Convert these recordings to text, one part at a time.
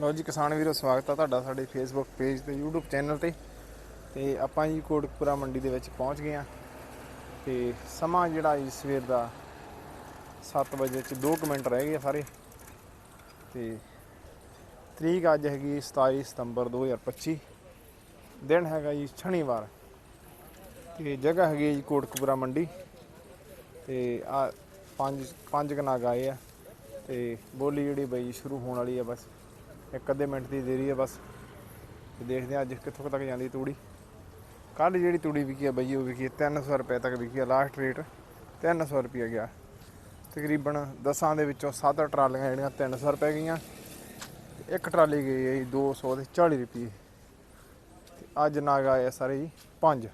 ਲੋ ਜੀ, ਕਿਸਾਨ ਵੀਰੋ, ਸਵਾਗਤ ਆ ਤੁਹਾਡਾ ਸਾਡੇ ਫੇਸਬੁੱਕ ਪੇਜ ਤੇ, YouTube ਚੈਨਲ ਤੇ। ਤੇ ਆਪਾਂ ਜੀ ਕੋਟਕਪੁਰਾ ਮੰਡੀ ਦੇ ਵਿੱਚ ਪਹੁੰਚ ਗਏ ਆ। ਤੇ ਸਮਾਂ ਜਿਹੜਾ ਜੀ ਸਵੇਰ ਦਾ 7 ਵਜੇ ਚ 2 ਮਿੰਟ ਰਹਿ ਗਏ ਸਾਰੇ। ਤੇ ਤਰੀਕ ਅੱਜ ਹੈਗੀ 27 ਸਤੰਬਰ 2025 ਦਿਨ ਹੈਗਾ ਜੀ ਸ਼ਨੀਵਾਰ। ਤੇ ਜਗ੍ਹਾ ਹੈਗੀ ਹੈ ਜੀ ਕੋਟਕਪੁਰਾ ਮੰਡੀ। ਤੇ ਆ ਪੰਜ ਪੰਜ ਕਨਾਗ ਆਏ ਆ। ਤੇ ਬੋਲੀ ਜਿਹੜੀ ਬਈ ਸ਼ੁਰੂ ਹੋਣ ਵਾਲੀ ਆ ਬਸ। ਇੱਕ ਅੱਧੇ ਮਿੰਟ ਦੀ ਦੇਰੀ ਹੈ ਬਸ। ਤੇ ਦੇਖਦੇ ਆ ਅੱਜ ਕਿੱਥੋਂ ਕੁ ਤੱਕ ਜਾਂਦੀ ਤੂੜੀ। ਕੱਲ ਜਿਹੜੀ ਤੂੜੀ ਵਿਕੀ ਆ ਬਈ, ਉਹ ਵਿਕੀ ਆ 300 ਰੁਪਏ ਤੱਕ ਵਿਕੀ ਆ ਲਾਸਟ ਰੇਟ 300 ਰੁਪਏ ਗਿਆ। ਤਕਰੀਬਨ 10 ਦੇ ਵਿੱਚੋਂ 7 ਟਰਾਲੀਆਂ ਜਿਹੜੀਆਂ 300 ਰੁਪਏ ਗਈਆਂ। ਇੱਕ ਟਰਾਲੀ ਗਈ ਹੈ ਜੀ 200 ਤੇ 40 ਰੁਪਏ। ਤੇ ਅੱਜ ਨਾਗ ਆਏ ਆ ਸਾਰੇ ਜੀ ਪੰਜ।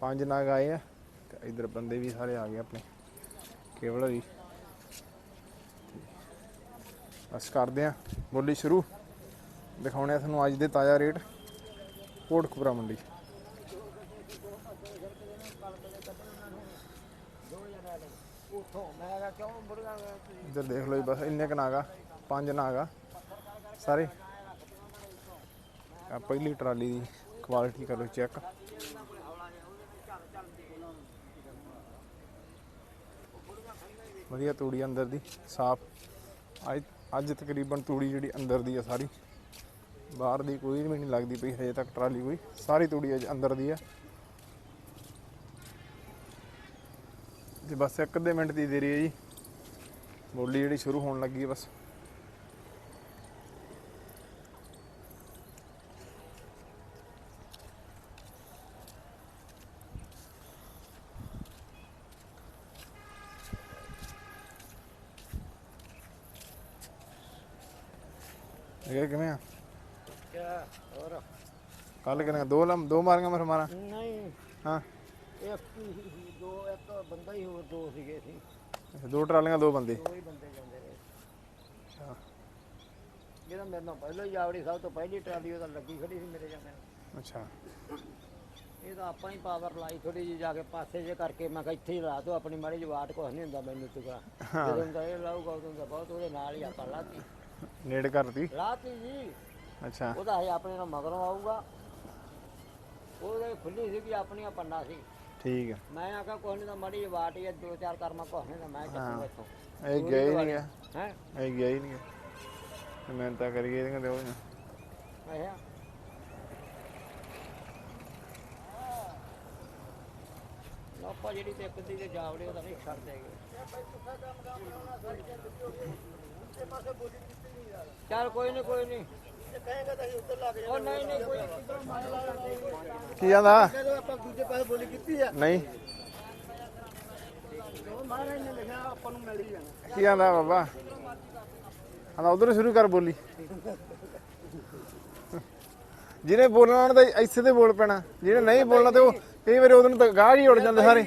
ਪੰਜ ਨਾਗ ਆਏ ਆ ਤੇ ਇਧਰ ਬੰਦੇ ਵੀ ਸਾਰੇ ਆ ਗਏ ਆਪਣੇ। ਕੇਵਲ ਵੀ ਬਸ ਕਰਦੇ ਆ ਬੋਲੀ ਸ਼ੁਰੂ। ਦਿਖਾਉਣੇ ਆ ਤੁਹਾਨੂੰ ਅੱਜ ਦੇ ਤਾਜ਼ਾ ਰੇਟ। ਕੋਟਕਪੁਰਾ ਮੰਡੀ ਇੱਧਰ ਦੇਖ ਲਓ ਜੀ, ਬਸ ਇੰਨੇ ਕ ਨਾਗਾ, ਪੰਜ ਨਾਗਾ। ਸਾਰੇ। ਆ ਪਹਿਲੀ ਟਰਾਲੀ ਦੀ ਕੁਆਲਿਟੀ ਕਰੋ ਚੈੱਕ ਵਧੀਆ ਤੂੜੀ ਅੰਦਰ ਦੀ, ਸਾਫ਼। ਅੱਜ ਅੱਜ ਤਕਰੀਬਨ ਤੂੜੀ ਜਿਹੜੀ ਅੰਦਰ ਦੀ ਆ ਸਾਰੀ, ਬਾਹਰ ਦੀ ਕੋਈ ਵੀ ਨਹੀਂ ਲੱਗਦੀ ਪਈ, ਹਜੇ ਤੱਕ ਟਰਾਲੀ ਕੋਈ, ਸਾਰੀ ਤੂੜੀ ਅੱਜ ਅੰਦਰ ਦੀ ਆ। ਤੇ ਬਸ ਇੱਕ ਅੱਧੇ ਮਿੰਟ ਦੀ ਦੇਰੀ ਹੈ ਜੀ। ਬੋਲੀ ਜਿਹੜੀ ਸ਼ੁਰੂ ਹੋਣ ਲੱਗੀ ਹੈ ਬਸ। ਕੱਲ ਕਿਨੇ ਦੋ ਲਮ ਦੋ ਮਾਰੀਆਂ ਮੈਂ ਮਾਰਾਂ। ਨਹੀਂ। ਹਾਂ। ਇੱਕ ਹੀ ਸੀ, ਦੋ ਇੱਕ ਬੰਦਾ ਹੀ ਹੋਰ ਦੋ ਸੀਗੇ ਸੀ ਅੱਛਾ, ਦੋ ਟਰਾਲੀਆਂ ਦੋ ਬੰਦੇ। ਦੋ ਹੀ ਬੰਦੇ ਜਾਂਦੇ ਰਹੇ। ਜਿਹੜਾ ਮੇਰੇ ਨਾਲ ਪਹਿਲਾਂ ਹੀ ਆਵੜੀ ਸਭ ਤੋਂ ਪਹਿਲੀ ਟਰਾਲੀ ਉਹਦਾ ਲੱਗੀ ਖੜੀ ਸੀ ਮੇਰੇ ਜਾਂਦੇ ਨੂੰ। ਅੱਛਾ। ਇਹ ਤਾਂ ਆਪਾਂ ਹੀ ਪਾਵਰ ਲਾਈ ਥੋੜੀ ਜਿਹੀ ਜਾ ਕੇ ਪਾਸੇ ਜੇ ਕਰਕੇ ਮੈਂ ਕਿਹਾ ਇੱਥੇ ਹੀ ਲਾ ਦੋ ਆਪਣੀ ਮਾੜੀ ਜਿਹੀ ਵਾਟ ਕੁਛ ਨਹੀਂ ਹੁੰਦਾ ਮੈਨੂੰ ਤੁਕਾ ਜਦੋਂ ਦਾ ਇਹ ਲਾਊਗਾ ਉਦੋਂ ਦਾ ਬਹੁਤ ਉਹਦੇ ਨਾਲ ਹੀ ਆਪਾਂ ਲਾਤੀ। ਨੇੜ ਕਰਤੀ। ਲਾਤੀ ਜੀ। ਅੱਛਾ। ਉਹਦਾ ਹੈ ਆਪਣੇ ਨਾਲ ਮਗਰੋਂ ਆਊਗਾ। ਉਹਦੇ ਖੁੱਲੀ ਸੀ ਵੀ ਆਪਣੀਆਂ ਪੰਡਾ ਸੀ। ਠੀਕ ਹੈ ਮੈਂ ਆਖਿਆ ਕੋਈ ਨਹੀਂ ਤਾਂ ਮਾੜੀ ਵਾਟ ਹੀ ਆ, ਦੋ ਚਾਰ ਕਰਮਾ ਕੁਛ ਨਹੀਂ ਤਾਂ ਮੈਂ ਚੱਕੂਗਾ ਇੱਥੋਂ। ਇਹ ਗਿਆ ਹੀ ਨਹੀਂ ਗਿਆ ਹੈ ਇਹ ਗਿਆ ਹੀ? ਨਹੀਂ ਤੇ ਮੈਂ ਤਾਂ ਕਰੀਏ ਇਹਦੀਆਂ ਤੇ ਉਹਦੀਆਂ ਆਇਆ ਲੋਪਾ ਜਿਹੜੀ ਤੇ ਇੱਕ ਦੀ ਜਾਵੜੇ ਉਹਦਾ ਨਹੀਂ ਛੱਡ ਦੇਗੇ ਚੱਲ ਕੋਈ ਨਹੀਂ ਕੋਈ ਨਹੀਂ ਉਹ ਨਹੀਂ ਨਹੀਂ ਕੋਈ ਕਿਧਰੋਂ ਮਾਰ ਲਾ ਕੀ ਜਾਂਦਾ ਜਦੋਂ ਆਪਾਂ ਦੂਜੇ ਪਾਸੇ ਬੋਲੀ ਕੀਤੀ ਆ। ਨਹੀਂ। ਉਹ ਮਹਾਰਾਜ ਨੇ ਲਿਖਿਆ ਆਪਾਂ ਨੂੰ ਮਿਲ ਹੀ ਜਾਣਾ। ਕੀ ਜਾਂਦਾ ਬਾਬਾ? ਆਂਦਾ ਉਧਰ ਸ਼ੁਰੂ ਕਰ ਬੋਲੀ। ਜਿਹਨੇ ਬੋਲਣਾ ਉਹਨੇ ਤਾਂ ਇੱਥੇ ਤੇ ਬੋਲ ਪੈਣਾ। ਜਿਹਨੇ ਨਹੀਂ ਬੋਲਣਾ ਤੇ ਉਹ ਕਈ ਵਾਰੀ ਉਹਦੋਂ ਤਾਂ ਗਾਹ ਹੀ ਉੜ ਜਾਂਦੇ ਸਾਰੇ।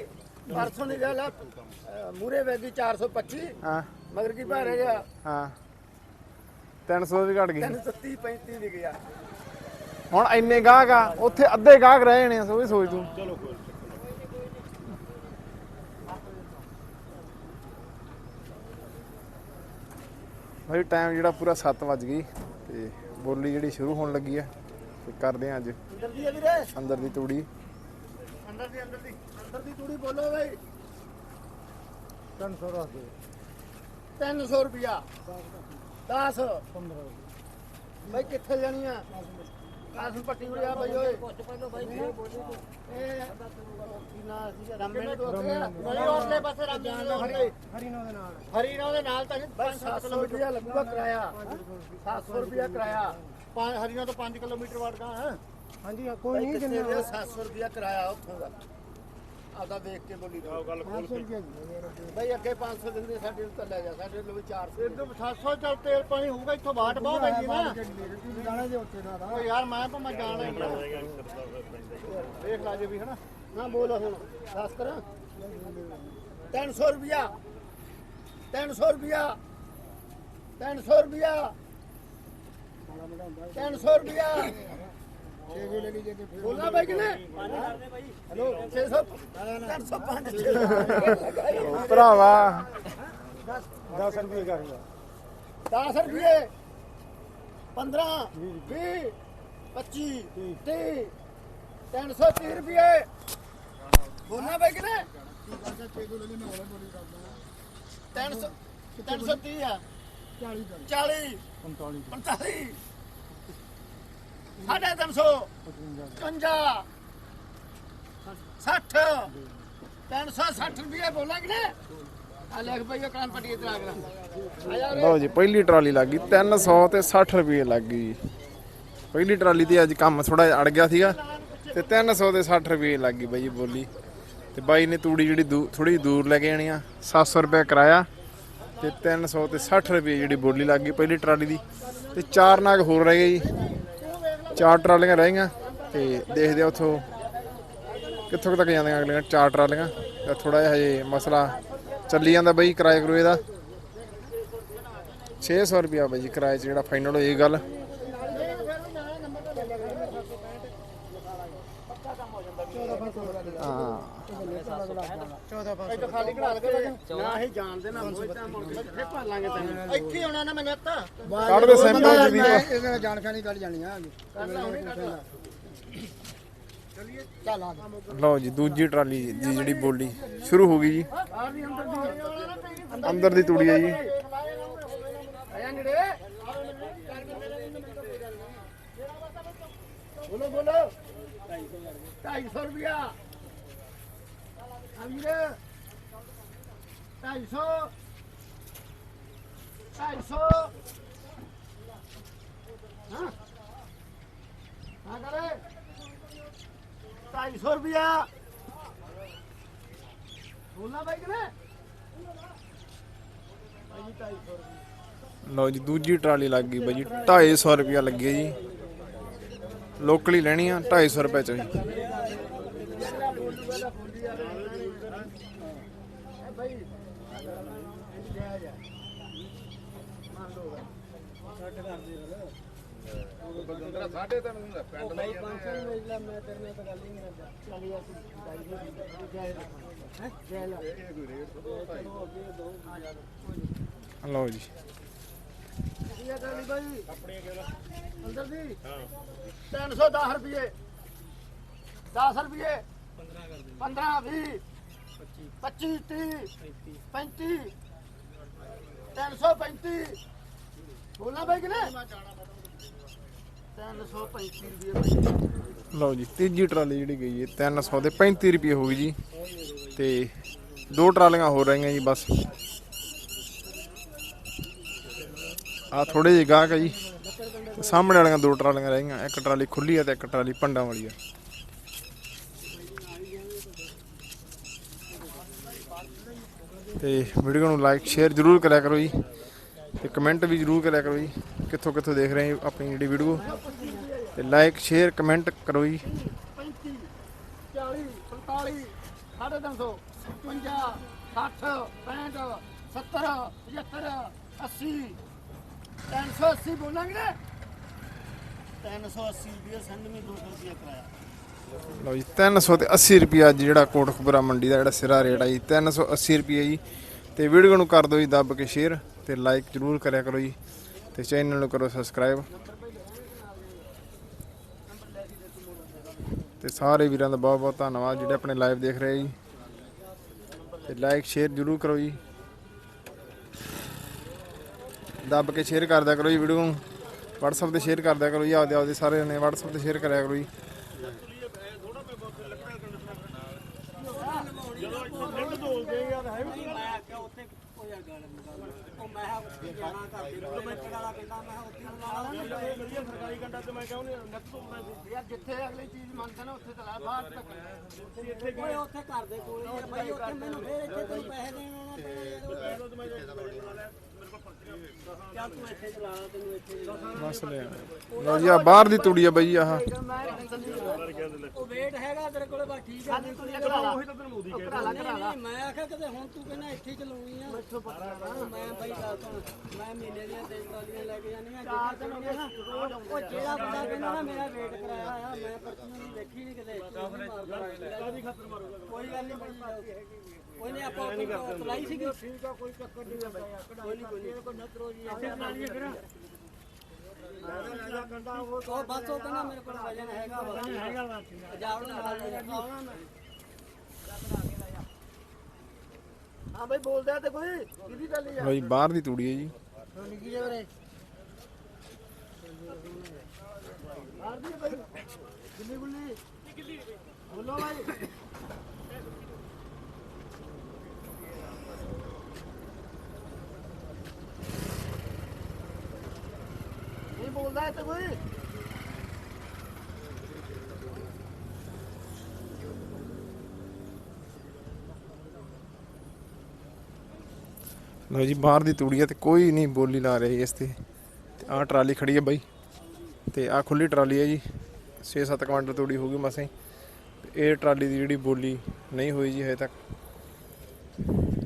ਪਰਸੋਂ ਦੀ ਗੱਲ ਆ ਮੂਰੇ ਵੇਗੀ 425 ਹਾਂ। ਮਗਰ ਕੀ ਭਾਰੇ ਗਿਆ ਹਾਂ। 300 ਵੀ ਘਟ ਗਈ। 330 35 ਦੀ ਗਿਆ। ਹੁਣ ਇੰਨੇ ਗਾਹਕ ਆ ਉੱਥੇ ਅੱਧੇ ਗਾਹਕ ਰਹਿ ਜਾਣੇ ਆ ਸੋ ਵੀ ਸੋਚ ਤੂੰ। ਚਲੋ ਭਾਈ ਟਾਈਮ ਜਿਹੜਾ ਪੂਰਾ 7 ਵੱਜ ਗਈ ਤੇ ਬੋਲੀ ਜਿਹੜੀ ਸ਼ੁਰੂ ਹੋਣ ਲੱਗੀ ਆ ਤੇ ਕਰਦੇ ਆ ਅੱਜ। ਅੰਦਰ ਦੀ ਆ ਵੀਰੇ। ਅੰਦਰ ਦੀ ਤੂੜੀ। ਅੰਦਰ ਦੀ ਅੰਦਰ ਦੀ। ਅੰਦਰ ਦੀ ਤੂੜੀ ਬੋਲੋ ਬਈ। 300 ਰੱਖ ਦੇ 300 ਰੁਪਿਆ 10 15 ਬਈ ਕਿੱਥੇ ਜਾਣੀ ਆ? ਕਾਸਮ ਪੱਟੀ ਉਰੇ ਆ ਬਈ ਓਏ। ਪੁੱਛ ਪਹਿਲੋ ਬਈ ਇਹ ਕੀ ਨਾਂ ਸੀ ਰੰਮੇ ਤੋਂ ਉੱਥੇ ਨਹੀਂ ਉਰਲੇ ਪਾਸੇ ਰੰਮੇ ਦੇ ਹਰੀ ਦੇ ਨਾਲ। ਹਰੀ ਨੋ ਦੇ ਨਾਲ ਤਾਂ 700 ਰੁਪਿਆ ਲੱਗੂਗਾ ਕਿਰਾਇਆ। 700 ਰੁਪਿਆ ਕਿਰਾਇਆ। ਪੰਜ ਹਰੀਨੋ ਤੋਂ 5 ਕਿਲੋਮੀਟਰ ਵੜਦਾ ਹੈ। ਹਾਂਜੀ ਕੋਈ ਨਹੀਂ ਜਿੰਨੇ 700 ਰੁਪਿਆ ਕਿਰਾਇਆ ਉੱਥੋਂ ਦਾ। ਆਦਾ ਦੇਖ ਕੇ ਬੋਲੀ ਗੱਲ ਖੋਲ ਕੇ। ਬਈ ਅੱਗੇ 500 ਦਿੰਦੇ ਸਾਡੇ ਨੂੰ ਤਾਂ ਲੈ ਜਾ ਸਾਡੇ ਨੂੰ ਵੀ 400 ਇਦੋਂ 700 ਚੱਲ ਤੇਲ ਪਾਣੀ ਹੋਊਗਾ ਇੱਥੋਂ ਬਾਟ ਬਹੁਤ ਪੈਂਦੀ ਨਾ। ਜਾਣਾ ਦੇ ਉੱਤੇ ਦਾ ਓ ਯਾਰ ਮੈਂ ਤਾਂ ਮੈਂ ਜਾਣਾ ਹੀ। ਦੇਖ ਲਾ ਜੇ ਵੀ ਹਨਾ। ਨਾ ਬੋਲ ਹੁਣ ਦੱਸ ਕਰ। 300 ਰੁਪਿਆ 300 ਰੁਪਿਆ 300 ਰੁਪਿਆ 300 ਰੁਪਿਆ ਬੋਲਣਾ ਬਾਈ ਕਿਨੇ ਹੈਲੋ 600 305 ਉਹ ਭਰਾਵਾ। 10 ਰੁਪਏ ਕਰੂਗਾ 10 ਰੁਪਏ। 15 20 25 30 330 ਰੁਪਏ। ਬੋਲਣਾ ਬਈ ਕਿਨੇ 300 330 ਆ। 40 40 45 45 ਸਾਢੇ 300 55 60 360 ਰੁਪਏ ਬੋਲਾਂ ਕਿਨੇ ਆ ਲਿਖ ਭਈ ਉਹ ਪੱਟੀ ਇਧਰ ਆ ਗਿਆ ਲਓ ਜੀ ਪਹਿਲੀ ਟਰਾਲੀ ਲੱਗ ਗਈ 300 ਤੇ 60 ਰੁਪਏ ਲੱਗ ਗਈ ਪਹਿਲੀ ਟਰਾਲੀ ਤੇ ਅੱਜ ਕੰਮ ਥੋੜਾ ਅੜ ਗਿਆ ਸੀਗਾ ਤੇ 300 ਤੇ 60 ਰੁਪਏ ਲੱਗ ਗਈ ਬਾਈ ਬੋਲੀ ਤੇ ਬਾਈ ਨੇ ਤੂੜੀ ਜਿਹੜੀ ਥੋੜੀ ਦੂਰ ਲੈ ਕੇ ਆਣੀ ਆ 700 ਰੁਪਏ ਕਿਰਾਇਆ ਤੇ 300 ਤੇ 60 ਰੁਪਏ ਜਿਹੜੀ ਬੋਲੀ ਲੱਗ ਗਈ ਪਹਿਲੀ ਟਰਾਲੀ ਦੀ ਤੇ ਚਾਰ ਨਾਗ ਹੋਰ ਰਹਿ ਗਏ ਜੀ ਚਾਰ ਟਰਾਲੀਆਂ ਰਹਿ ਗਈਆਂ ਤੇ ਦੇਖਦੇ ਆ ਉੱਥੋਂ ਕਿੱਥੋਂ ਕੁ ਤੱਕ ਜਾਂਦੀਆਂ ਅਗਲੀਆਂ ਚਾਰ ਟਰਾਲੀਆਂ। ਤੇ ਥੋੜਾ ਜਿਹਾ ਹਜੇ ਮਸਲਾ ਚੱਲੀ ਜਾਂਦਾ ਬਈ ਕਿਰਾਏ ਕਰੂਏ ਦਾ 600 ਰੁਪਿਆ ਬਾਈ ਜੀ ਕਿਰਾਏ 'ਚ ਜਿਹੜਾ ਫਾਈਨਲ ਹੋਈ ਗੱਲ ਹਾਂ ਇੱਥੇ ਖਾਲੀ ਕਢਾ ਲਗੇ ਨਾ ਹੀ ਜਾਣਦੇ ਨਾ ਕੋਈ ਤਾਂ ਮੁੜ ਕੇ ਇੱਥੇ ਭਰ ਲਾਂਗੇ ਤੈਨੂੰ ਇੱਥੇ ਆਉਣਾ ਨਾ ਮੈਨੂੰ ਤਾਂ ਕੱਢ ਦੇ ਸੈਂਪਲ ਜੀ ਇਹਨਾਂ ਜਾਣਕਾਰੀ ਕੱਢ ਜਾਣੀ ਆ ਲਓ ਜੀ, ਦੂਜੀ ਟਰਾਲੀ ਦੀ ਜਿਹੜੀ ਬੋਲੀ ਸ਼ੁਰੂ ਹੋ ਗਈ ਜੀ। ਅੰਦਰ ਦੀ ਅੰਦਰ ਦੀ ਤੂੜੀ ਹੈ ਜੀ। ਬੋਲੋ ਬੋਲੋ 250 ਰੁਪਿਆ ਅਮੀਰ 250 250 ਹਾਂ। ਹਾਂ ਕਰੇ। 250 ਰੁਪਿਆ ਬੋਲਣਾ ਬਾਈ ਕਿਨੇ ਭਾਈ 250 ਰੁਪਿਆ ਲਓ ਜੀ, ਦੂਜੀ ਟਰਾਲੀ ਲੱਗ ਗਈ ਬਾਈ ਜੀ 250 ਰੁਪਿਆ ਲੱਗੀ ਜੀ। ਲੋਕਲੀ ਲੈਣੀ ਆ 250 ਰੁਪਏ ਚ ਲਓ ਜੀ। ਇਹ ਟਰਾਲੀ ਬਾਈ। ਅੰਦਰ ਦੀ 310 ਰੁਪਏ। 10 ਰੁਪਏ। 15 20 25 30 35 335 ਬੋਲਣਾ ਬਾਈ ਕਿਨੇ 335 ਰੁਪਏ ਲਓ ਜੀ ਤੀਜੀ ਟਰਾਲੀ ਜਿਹੜੀ ਗਈ ਹੈ 300 ਦੇ 35 ਰੁਪਏ ਹੋ ਗਈ ਜੀ। ਤੇ ਦੋ ਟਰਾਲੀਆਂ ਹੋ ਰਹੀਆਂ ਜੀ ਬਸ। ਆ ਥੋੜੇ ਜਿਹੇ ਗਾਹਕ ਆ ਜੀ। ਤੇ ਸਾਹਮਣੇ ਵਾਲੀਆਂ ਦੋ ਟਰਾਲੀਆਂ ਰਹਿ ਗਈਆਂ, ਇੱਕ ਟਰਾਲੀ ਖੁੱਲੀ ਆ ਤੇ ਇੱਕ ਟਰਾਲੀ ਭੰਡਾਂ ਵਾਲੀ ਆ। ਤੇ ਵੀਡੀਓ ਨੂੰ ਲਾਈਕ, ਸ਼ੇਅਰ ਜਰੂਰ ਕਰਿਆ ਕਰੋ ਜੀ। ਤੇ ਕਮੈਂਟ ਵੀ ਜਰੂਰ ਕਰਿਆ ਕਰੋ ਜੀ। ਕਿੱਥੋਂ ਕਿੱਥੋਂ ਦੇਖ ਰਹੇ ਆਪਣੀ ਜਿਹੜੀ ਵੀਡੀਓ? ਤੇ ਲਾਈਕ, ਸ਼ੇਅਰ, ਕਮੈਂਟ ਕਰੋ ਜੀ। 35 40 45 350 50 60 65 70 75 80 380 ਬੋਲਾਂਗੇ 380 ਰੁਪਏ ਸੰਡ 200 ਰੁਪਏ ਕਰਾਇਆ। ਲਓ ਜੀ 300 ਤੇ 80 ਰੁਪਿਆ ਅੱਜ ਜਿਹੜਾ ਕੋਟਕਪੁਰਾ ਮੰਡੀ ਦਾ ਜਿਹੜਾ ਸਿਰਾ ਰੇਟ ਆ ਜੀ 380 ਰੁਪਏ ਜੀ। ਤੇ ਵੀਡੀਓ ਨੂੰ ਕਰ ਦਿਓ ਜੀ, ਦੱਬ ਕੇ ਸ਼ੇਅਰ ਤੇ ਲਾਈਕ ਜਰੂਰ ਕਰਿਆ ਕਰੋ ਜੀ। ਤੇ ਚੈਨਲ ਨੂੰ ਕਰੋ ਸਬਸਕ੍ਰਾਈਬ ਤੇ ਸਾਰੇ ਵੀਰਾਂ ਦਾ ਬਹੁਤ ਬਹੁਤ ਧੰਨਵਾਦ ਜਿਹੜੇ ਆਪਣੇ ਲਾਈਵ ਦੇਖ ਰਹੇ ਜੀ। ਤੇ ਲਾਈਕ ਸ਼ੇਅਰ ਜਰੂਰ ਕਰੋ ਜੀ। ਦੱਬ ਕੇ ਸ਼ੇਅਰ ਕਰਦਿਆ ਕਰੋ ਜੀ ਵੀਡੀਓ ਨੂੰ। WhatsApp ਤੇ ਸ਼ੇਅਰ ਕਰਦਿਆ ਕਰੋ ਜੀ, ਆਪਦੇ ਆਪਦੇ ਸਾਰੇ ਨੇ WhatsApp ਤੇ ਸ਼ੇਅਰ ਕਰਿਆ ਕਰੋ ਜੀ। ਜਿੱਥੇ ਅਗਲੀ ਚੀਜ਼ ਮੰਗਦੇ ਨੇ ਉੱਥੇ ਚਲਾ ਬਾਹਰ ਤੱਕ ਓਏ ਉੱਥੇ ਘਰ ਦੇ ਕੋਲ ਹੀ ਉੱਥੇ ਮੈਨੂੰ ਫੇਰ ਇੱਥੇ ਤੈਨੂੰ ਪੈਸੇ ਦੇਣ ਆਉਣਾ ਪੈਣਾ ਲਾ ਬਸ ਲੈ ਲਓ ਜੀ ਆ ਬਾਹਰ ਦੀ ਤੂੜੀ ਆ ਬਈ ਆਹ। ਉਹ ਵੇਟ ਹੈਗਾ ਤੇਰੇ ਕੋਲੇ ਬਸ ਠੀਕ ਆ। ਨਹੀਂ ਤੂੰ ਉਹੀ ਤਾਂ ਤੈਨੂੰ ਮੋਦੀ ਨਹੀਂ ਨਹੀਂ ਮੈਂ ਆਖਿਆ ਕਿਤੇ ਹੁਣ ਤੂੰ ਕਹਿੰਦਾ ਇੱਥੇ ਹੀ ਚਲਾਉਣੀ ਆ। ਉਹ ਮੈਂ ਬਾਈ ਗੱਲ ਸੁਣ ਮੈਂ ਮਹੀਨੇ ਦੀਆਂ ਤਿੰਨ ਟਰਾਲੀਆਂ ਲੈ ਕੇ ਜਾਂਦੀਆਂ ਚਾਰ ਦਿਨ ਹੋ ਗਏ ਨਾ ਉਹ ਜਿਹੜਾ ਬੰਦਾ ਕਹਿੰਦਾ ਨਾ ਮੇਰਾ ਵੇਟ ਕਰਾਇਆ ਆ ਮੈਂ ਪਰਚੀ ਨੂੰ ਦੇਖੀ ਨਹੀਂ ਕਿਤੇ ਕਾਦੀ ਖਤਰ ਮਾਰੂਗਾ ਕੋਈ ਗੱਲ ਨਹੀਂ ਬਾਈ ਕੋਈ ਨਹੀਂ ਆਪਾਂ ਚਲਾਈ ਸੀਗੀ ਠੀਕ ਆ ਕੋਈ ਚੱਕਰ ਨਹੀਂ ਕੋਈ ਨਹੀਂ ਕੋਈ ਨਹੀਂ ਕੋਈ ਨਤਰੋ ਜੀ ਇੱਥੇ ਚਲਾ ਲਈਏ ਫਿਰ ਉਹ ਬਸ ਉਹ ਕਹਿੰਦਾ ਮੇਰੇ ਕੋਲ ਵਜਨ ਹੈਗਾ ਵਾ। ਹੈਗਾ ਵਾ ਪੰਜਾਬ ਨਾਲ ਆਉਣਾ ਮੈਂ। ਹਾਂ ਬਈ ਬੋਲਦਾ ਤੇ ਕੋਈ ਕਿਹਦੀ ਗੱਲ ਹੈ ਲਓ ਜੀ ਬਾਹਰ ਦੀ ਤੂੜੀ ਹੈ ਜੀ। ਨਿੱਕੀ ਜਿਹੇ ਵੀਰੇ ਮਾਰ ਦੀ ਬਈ। ਕਿੰਨੀ ਗੁੱਲੀ? ਕਿੰਨੀ ਬੋਲੋ ਭਾਈ ਨਹੀਂ ਬੋਲਦਾ ਲਓ ਜੀ, ਬਾਹਰ ਦੀ ਤੂੜੀ ਹੈ ਤੇ ਕੋਈ ਨਹੀਂ ਬੋਲੀ ਲਾ ਰਹੀ ਇਸ ਤੇ। ਆਹ ਟਰਾਲੀ ਖੜੀ ਹੈ ਬਾਈ। ਤੇ ਆਹ ਖੁੱਲੀ ਟਰਾਲੀ ਹੈ ਜੀ। 6-7 ਕੁਇੰਟਲ ਤੂੜੀ ਹੋਊਗੀ ਮਸਾਂ। ਹੀ ਇਹ ਟਰਾਲੀ ਦੀ ਜਿਹੜੀ ਬੋਲੀ ਨਹੀਂ ਹੋਈ ਜੀ ਹਜੇ ਤੱਕ।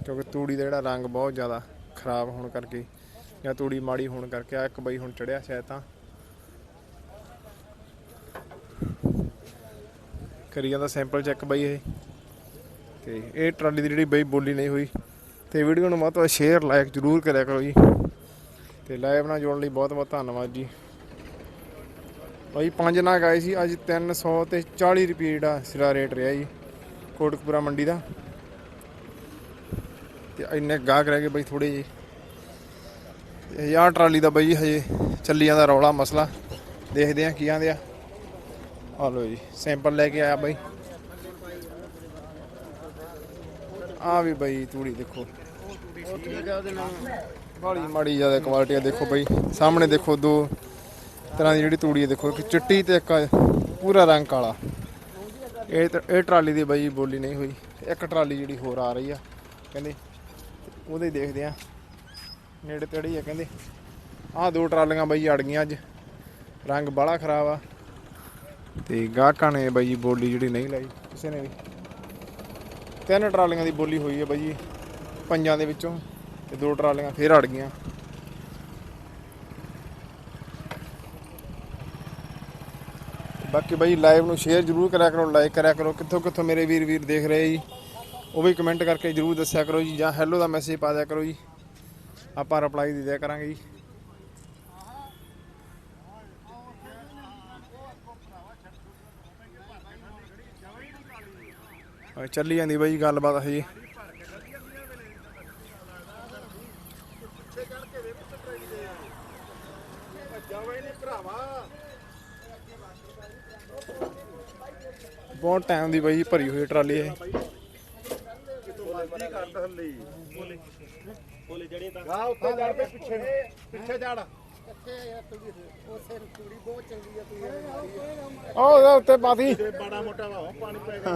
ਕਿਉਂਕਿ ਤੂੜੀ ਦਾ ਜਿਹੜਾ ਰੰਗ ਬਹੁਤ ਜ਼ਿਆਦਾ ਖਰਾਬ ਹੋਣ ਕਰਕੇ ਜਾਂ ਤੂੜੀ ਮਾੜੀ ਹੋਣ ਕਰਕੇ ਆ ਇੱਕ ਬਾਈ ਹੁਣ ਚੜਿਆ ਸ਼ਾਇਦ ਤਾਂ। ਕਰੀ ਜਾਂਦਾ ਸੈਂਪਲ ਚੈੱਕ ਬਾਈ ਇਹ। ਤੇ ਇਹ ਟਰਾਲੀ ਦੀ ਜਿਹੜੀ ਬਈ ਬੋਲੀ ਨਹੀਂ ਹੋਈ। ਤੇ ਵੀਡੀਓ ਨੂੰ ਵੱਧ ਤੋਂ ਵੱਧ ਸ਼ੇਅਰ ਲਾਈਕ ਜ਼ਰੂਰ ਕਰਿਆ ਕਰੋ ਜੀ। ਤੇ ਲਾਈਵ ਨਾਲ ਜੁੜਨ ਲਈ ਬਹੁਤ ਬਹੁਤ ਧੰਨਵਾਦ ਜੀ। ਭਾਈ ਪੰਜ ਨਾਗ ਆਏ ਸੀ, ਅੱਜ 300 ਤੇ 40 ਰੁਪਏ ਜਿਹੜਾ ਸਿਰਾ ਰੇਟ ਰਿਹਾ ਜੀ, ਕੋਟਕਪੂਰਾ ਮੰਡੀ ਦਾ। ਤੇ ਇੰਨੇ ਗਾਹਕ ਰਹਿ ਗਏ ਬਾਈ ਥੋੜੇ ਜੀ ਤੇ ਯਾਰ ਟਰਾਲੀ ਦਾ ਬਾਈ ਹਜੇ ਚੱਲੀ ਜਾਂਦਾ ਰੌਲਾ ਮਸਲਾ। ਦੇਖਦੇ ਆ ਕੀ ਆਂਦੇ ਆ। ਆ ਲੋ ਜੀ ਸੈਂਪਲ ਲੈ ਕੇ ਆਇਆ ਬਾਈ। ਆ ਵੀ ਬਈ, ਤੂੜੀ ਦੇਖੋ। ਬਾਲੀ ਮਾੜੀ ਜ਼ਿਆਦਾ ਕੁਆਲਿਟੀ ਆ ਦੇਖੋ ਬਾਈ। ਸਾਹਮਣੇ ਦੇਖੋ ਦੋ ਤਰ੍ਹਾਂ ਦੀ ਜਿਹੜੀ ਤੂੜੀ ਹੈ ਦੇਖੋ, ਇੱਕ ਚਿੱਟੀ ਤੇ ਇੱਕ ਪੂਰਾ ਰੰਗ ਕਾਲਾ। ਇਹ ਇਹ ਟਰਾਲੀ ਦੀ ਬਾਈ ਬੋਲੀ ਨਹੀਂ ਹੋਈ। ਇੱਕ ਟਰਾਲੀ ਜਿਹੜੀ ਹੋਰ ਆ ਰਹੀ ਆ, ਕਹਿੰਦੇ ਉਹਦੇ ਦੇਖਦੇ ਆ। ਨੇੜੇ ਤੇੜੇ ਹੀ ਆ, ਕਹਿੰਦੇ। ਆਹ ਦੋ ਟਰਾਲੀਆਂ ਬਈ ਅੜ ਗਈਆਂ ਅੱਜ। ਰੰਗ ਬਾਲਾ ਖਰਾਬ ਆ। ਤੇ ਗਾਹਕਾਂ ਨੇ ਬਾਈ ਜੀ ਬੋਲੀ ਜਿਹੜੀ ਨਹੀਂ ਲਾਈ ਕਿਸੇ ਨੇ ਵੀ। ਤਿੰਨ ਟਰਾਲੀਆਂ ਦੀ ਬੋਲੀ ਹੋਈ ਹੈ ਬਾਈ ਜੀ, ਪੰਜਾਂ ਦੇ ਵਿੱਚੋਂ ਤੇ ਦੋ ਟਰਾਲੀਆਂ ਫੇਰ ਅੜ ਗਈਆਂ। ਬਾਕੀ ਬਾਈ ਲਾਈਵ ਨੂੰ ਸ਼ੇਅਰ ਜ਼ਰੂਰ ਕਰਿਆ ਕਰੋ ਲਾਈਕ ਕਰਿਆ ਕਰੋ। ਕਿੱਥੋਂ ਕਿੱਥੋਂ ਮੇਰੇ ਵੀਰ ਵੀਰ ਦੇਖ ਰਹੇ ਜੀ, ਉਹ ਵੀ ਕਮੈਂਟ ਕਰਕੇ ਜ਼ਰੂਰ ਦੱਸਿਆ ਕਰੋ ਜੀ ਜਾਂ ਹੈਲੋ ਦਾ ਮੈਸੇਜ ਪਾ ਦਿਆ ਕਰੋ ਜੀ। ਆਪਾਂ ਰਿਪਲਾਈ ਦੇ ਦਿਆ ਕਰਾਂਗੇ ਜੀ। ਚੱਲੀ ਜਾਂਦੀ ਬਾਈ ਗੱਲਬਾਤ ਹਜੇ ਬਹੁਤ ਟਾਈਮ ਦੀ ਬਾਈ ਭਰੀ ਹੋਈ ਟਰਾਲੀ ਇਹ। ਗਾ ਉੱਤੇ ਚੜ ਕੇ ਪਿੱਛੇ ਨੂੰ ਪਿੱਛੇ ਚੜ ਉਹ ਉਹਦੇ ਉੱਤੇ ਪਾਤੀ ਤੇ ਬੜਾ ਮੋਟਾ ਵਾ ਪਾਣੀ ਪੈ ਗਿਆ।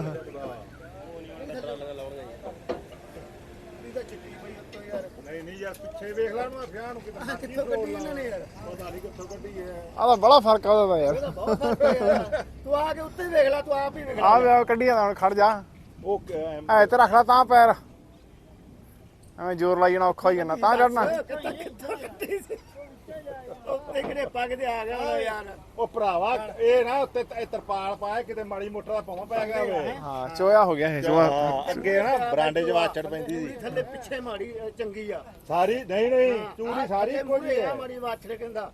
ਨਹੀਂ ਨਹੀਂ ਯਾਰ ਪਿੱਛੇ ਵੇਖ ਲੈ ਨੂੰ ਫਿਆ ਨੂੰ ਕਿਦਾਂ ਕਿੱਥੋਂ ਕੱਢੀ ਇਹਨਾਂ ਨੇ ਯਾਰ ਪਤਾ ਨਹੀਂ ਕਿੱਥੋਂ ਕੱਢੀ ਹੈ ਆਹ ਤਾਂ ਬੜਾ ਫ਼ਰਕ ਆ ਉਹਦਾ ਯਾਰ। ਬਹੁਤ ਫ਼ਰਕ ਹੈ ਯਾਰ। ਤੂੰ ਆ ਕੇ ਉੱਤੇ ਵੇਖ ਲੈ ਤੂੰ ਆਪ ਹੀ ਵੇਖ ਲੈ ਆ ਵੇ ਕੱਢੀ ਹੁਣ, ਖੜ ਜਾ। ਉਹ ਐ ਤੇ ਰੱਖ ਲੈ ਤਾਂ ਪੈਰ। ਐਵੇਂ ਜ਼ੋਰ ਲਾਈ ਜਾਣਾ ਔਖਾ ਹੀ ਜਾਣਾ, ਤਾਂ ਚੜਨਾ ਕਿੱਥੋਂ ਕਿੱਥੋਂ ਕੱਢੀ ਸੀ ਉੱਤੇ ਕਿਹੜੇ ਪੱਗ ਤੇ ਆ ਗਿਆ ਹੋਣਾ ਯਾਰ। ਉਹ ਭਰਾਵਾ ਇਹ ਨਾ ਉੱਤੇ ਤ- ਇਹ ਤਰਪਾਲ ਪਾਇਆ ਕਿਤੇ ਮਾੜੀ ਮੋਟਰ ਦਾ ਪਾਵਾਂ ਪੈ ਗਿਆ ਹੋਵੇ। ਹਾਂ ਚੋਇਆ ਹੋ ਗਿਆ ਇਹ ਚੋਆ ਅੱਗੇ ਨਾ ਬਰਾਂਡੇ 'ਚ ਵਾਚੜ ਪੈਂਦੀ ਸੀ। ਥੱਲੇ ਪਿੱਛੇ ਮਾੜੀ ਅ, ਚੰਗੀ ਆ। ਸਾਰੀ ਨਹੀਂ ਨਹੀਂ ਚੂੜੀ ਸਾਰੀ ਇੱਕੋ ਜਿਹੀ ਹੈ। ਮਾੜੀ ਵਾਛੜ ਕਹਿੰਦਾ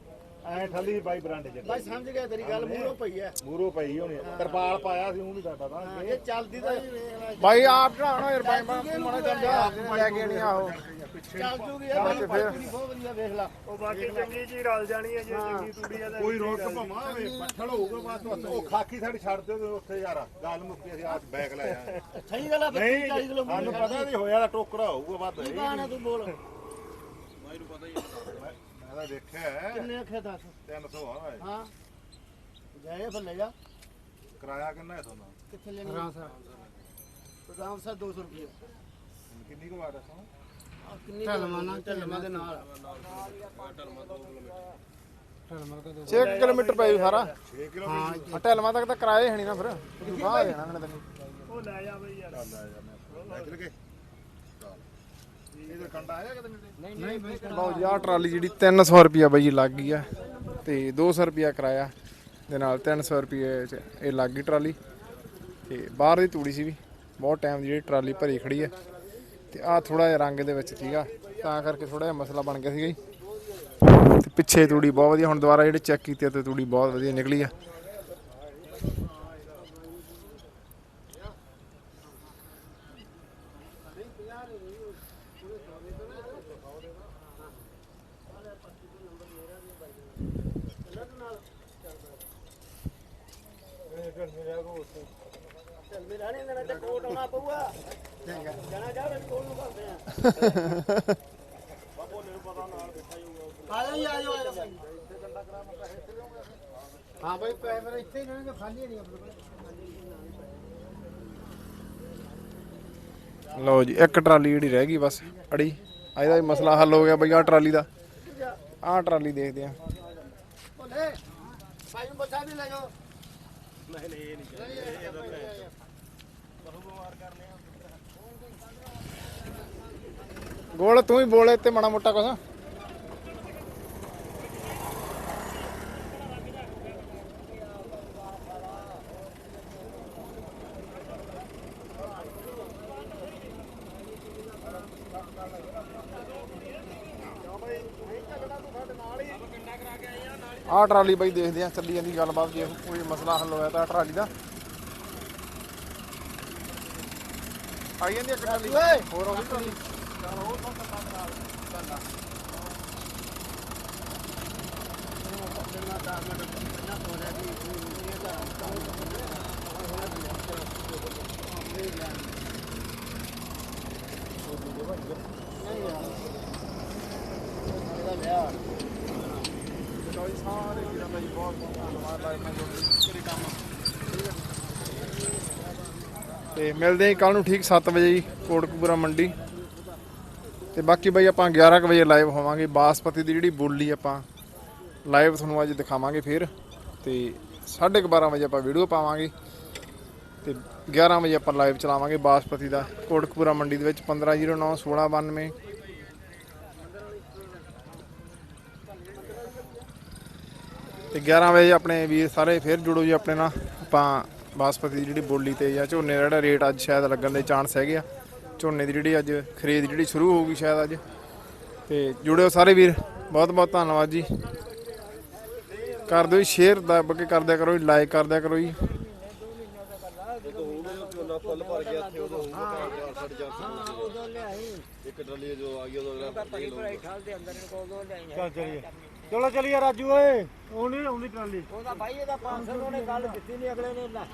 ਐ ਠੱਲੀ ਬਾਈ ਬਰਾਂਡੇ 'ਚ। ਬਸ ਸਮਝ ਗਿਆ ਤੇਰੀ ਗੱਲ ਮੂਹਰੋਂ ਪਈ ਐ। ਮੂਹਰੋਂ ਪਈ ਹੋਣੀ। ਤਰਪਾਲ ਪਾਇਆ ਸੀ ਉਹ ਵੀ ਸਾਡਾ ਤਾਂ। ਇਹ ਚੱਲਦੀ ਤਾਂ ਬਾਈ ਆਪ ਚੜਾਉਣਾ ਯਾਰ ਬਾਈ ਮਾੜਾ ਚੱਲ ਜਾ ਲੈ ਕੇ ਨਹੀਂ ਆਹੋ ਚੱਲ ਜੂਗੀ ਇਹ ਬਾਈ ਬਾਕੀ ਬਹੁਤ ਵਧੀਆ ਵੇਖ ਲਾ। ਉਹ ਬਾਕੀ ਚੰਗੀ ਜੀ ਰਲ ਜਾਣੀ ਹੈ ਜੇ ਚੰਗੀ ਤੂੜੀ ਆ ਕੋਈ ਰੋਕ ਭਮਾ ਹੋਵੇ ਬੱਠਲ ਹੋਊਗਾ ਬਾਅਦ ਵਿੱਚ ਉਹ ਖਾਕੀ ਸਾਡੀ ਛੱਡ ਦਿਓ ਉੱਥੇ ਯਾਰ ਗੱਲ ਮੁੱਕੀ ਅਸੀਂ ਆਜ ਬੈਗ ਲੈ ਆਏ। ਸਹੀ ਗੱਲ ਆ 40 ਕਿਲੋ ਸਾਨੂੰ ਪਤਾ ਨਹੀਂ ਹੋਇਆ ਦਾ ਟੋਕਰਾ ਹੋਊਗਾ ਵੱਧ ਕੀ ਕਹਾਣਾ ਤੂੰ ਬੋਲ। ਮੈਨੂੰ ਪਤਾ ਹੀ ਮੈਂ ਤਾਂ ਦੇਖਿਆ ਕਿੰਨੇ ਅੱਖੇ ਦੱਸ? 300 ਆ ਹਾਂ। ਜਾਏ ਫਿਰ ਲੈ ਜਾ। ਕਿਰਾਇਆ ਕਿੰਨਾ ਹੈ ਤੁਹਾਨੂੰ? ਕਿੱਥੇ ਲੈਣੀ? ਰਾਮ ਸਾਹਿਬ ਰਾਮ ਸਾਹਿਬ 200 ਰੁਪਏ ਕਿੰਨੀ ਕੁ ਵਾਰ ਦੱਸੋ? ਢਲਮਾ ਨਾਲ ਢਲਮਾ ਦੇ ਨਾਲ 6 ਕਿਲੋਮੀਟਰ ਪੈ ਜੂ ਸਾਰਾ। 6 ਕਿਲੋਮੀਟਰ ਹਾਂ ਢਲਮਾ ਤੱਕ ਤਾਂ ਕਿਰਾਏ ਹਣੀ ਨਾ ਫਿਰ। ਤੂੰ ਬਾਹਰ ਜਾਣਾ ਉਹਨੇ ਤੈਨੂੰ। ਉਹ ਲੈ ਜਾ ਬਈ ਯਾਰ ਲੈ ਚਲ ਕੇ ਲਓ ਜੀ, ਆਹ ਟਰਾਲੀ ਜਿਹੜੀ 300 ਰੁਪਿਆ ਬਾਈ ਲੱਗ ਗਈ ਆ ਤੇ 200 ਰੁਪਿਆ ਕਿਰਾਇਆ ਦੇ ਨਾਲ 300 ਰੁਪਏ ਚ ਇਹ ਲੱਗ ਗਈ ਟਰਾਲੀ ਤੇ ਬਾਹਰ ਦੀ ਤੂੜੀ ਸੀ ਵੀ। ਬਹੁਤ ਟਾਈਮ ਦੀ ਜਿਹੜੀ ਟਰਾਲੀ ਭਰੀ ਖੜੀ ਆ। ਤੇ ਆਹ ਥੋੜਾ ਜਿਹਾ ਰੰਗ ਦੇ ਵਿੱਚ ਸੀਗਾ, ਤਾਂ ਕਰਕੇ ਥੋੜਾ ਜਿਹਾ ਮਸਲਾ ਬਣ ਗਿਆ ਸੀਗਾ ਜੀ। ਤੇ ਪਿੱਛੇ ਤੂੜੀ ਬਹੁਤ ਵਧੀਆ, ਹੁਣ ਦੁਬਾਰਾ ਜਿਹੜੇ ਚੈੱਕ ਕੀਤੇ ਆ, ਤੇ ਤੂੜੀ ਬਹੁਤ ਵਧੀਆ ਨਿਕਲੀ ਆ ਚੱਲਦੇ ਰਹਿਣੇ ਇਹਨਾਂ ਤੇ ਕੋਟ ਆਉਣਾ ਪਊਗਾ ਜਾਣਾ ਜਾ ਰਹੇ ਕੋਲ ਨੂੰ ਆ ਆ ਆ ਆ ਹਾਂ ਪੈਸੇ ਇੱਥੇ ਹੀ ਰਹਿਣਗੇ ਖਾਲੀ ਨਹੀਂ ਆਪਣੇ ਲਓ ਜੀ ਇੱਕ ਟਰਾਲੀ ਜਿਹੜੀ ਰਹਿ ਗਈ ਬਸ ਅੜੀ। ਆ ਇਹਦਾ ਵੀ ਮਸਲਾ ਹੱਲ ਹੋ ਗਿਆ ਬਈ ਆਹ ਟਰਾਲੀ ਦਾ। ਆਹ ਟਰਾਲੀ ਦੇਖਦੇ ਆ ਭਾਈ ਨੂੰ ਬੱਚਾ ਵੀ ਲੈ ਜਾਓ। ਗੋਲ ਤੂੰ ਹੀ ਬੋਲੇ ਤੇ ਮਾੜਾ ਮੋਟਾ ਕੁਛ। ਆਹ ਟਰਾਲੀ ਬਈ ਦੇਖਦੇ ਆ ਚੱਲੀ ਜਾਂਦੀ ਗੱਲਬਾਤ ਜੇ ਕੋਈ ਮਸਲਾ ਹੱਲ ਹੋਇਆ ਤਾਂ ਟਰਾਲੀ ਦਾ। ਆਈ ਜਾਂਦੀ ਇੱਕ ਟਰਾਲੀ। ਹੋਰ ਆਉਂਦੀ ਟਰਾਲੀ? ਚਲੋ ਜੀ ਸਾਰੇ ਵੀਰਾਂ ਦਾ ਜੀ ਬਹੁਤ ਬਹੁਤ ਧੰਨਵਾਦ ਲਾਈਵ ਨਾਲ ਜੁੜਨ ਲਈ ਮੇਰੇ ਕੰਮ ਤੇ ਮਿਲਦੇ ਹਾਂ ਕੱਲ ਨੂੰ ਠੀਕ 7 ਵਜੇ ਜੀ ਕੋਟਕਪੂਰਾ ਮੰਡੀ। ਤੇ ਬਾਕੀ ਬਾਈ ਆਪਾਂ 11 ਕੁ ਵਜੇ ਲਾਈਵ ਹੋਵਾਂਗੇ। ਬਾਸਪਤੀ ਦੀ ਜਿਹੜੀ ਬੋਲੀ ਆਪਾਂ ਲਾਈਵ ਤੁਹਾਨੂੰ ਅੱਜ ਦਿਖਾਵਾਂਗੇ ਫਿਰ। ਤੇ 12:30 ਵਜੇ ਆਪਾਂ ਵੀਡੀਓ ਪਾਵਾਂਗੇ। ਤੇ 11 ਵਜੇ ਆਪਾਂ ਲਾਈਵ ਚਲਾਵਾਂਗੇ ਬਾਸਪਤੀ ਦਾ। ਕੋਟਕਪੂਰਾ ਮੰਡੀ ਦੇ ਵਿੱਚ 1509 1692 ਤੇ 11 ਵਜੇ ਆਪਣੇ ਵੀਰ ਸਾਰੇ ਫਿਰ ਜੁੜੋ ਜੀ ਆਪਣੇ ਨਾਲ। ਆਪਾਂ ਬਾਸਪਤੀ ਦੀ ਜਿਹੜੀ ਬੋਲੀ ਤੇ ਜਾਂ ਝੋਨੇ ਦਾ ਜਿਹੜਾ ਰੇਟ ਅੱਜ ਸ਼ਾਇਦ ਲੱਗਣ ਦੇ ਚਾਂਸ ਹੈਗੇ ਆ। ਝੋਨੇ ਦੀ ਜਿਹੜੀ ਅੱਜ ਖਰੀਦ ਜਿਹੜੀ ਸ਼ੁਰੂ ਹੋਊਗੀ ਸ਼ਾਇਦ ਅੱਜ। ਤੇ ਜੁੜਿਓ ਸਾਰੇ ਵੀਰ ਬਹੁਤ ਬਹੁਤ ਧੰਨਵਾਦ ਜੀ। ਕਰ ਦਿਓ ਸ਼ੇਅਰ ਦੱਬ ਕੇ ਕਰ ਦਿਆ ਕਰੋ ਜੀ ਲਾਈਕ ਕਰ ਦਿਆ ਕਰੋ ਜੀ। ਚੱਲ ਚਲੀਏ ਚਲੋ ਚਲੀਏ ਰਾਜੂ ਓਏ। ਉਹ ਨਹੀਂ ਆਉਂਦੀ ਟਰਾਲੀ। ਉਹਦਾ ਭਾਈ ਇਹਦਾ 500 ਉਹਨੇ ਗੱਲ ਦਿੱਤੀ ਨਹੀਂ ਅਗਲੇ ਨੇ ਲੈ।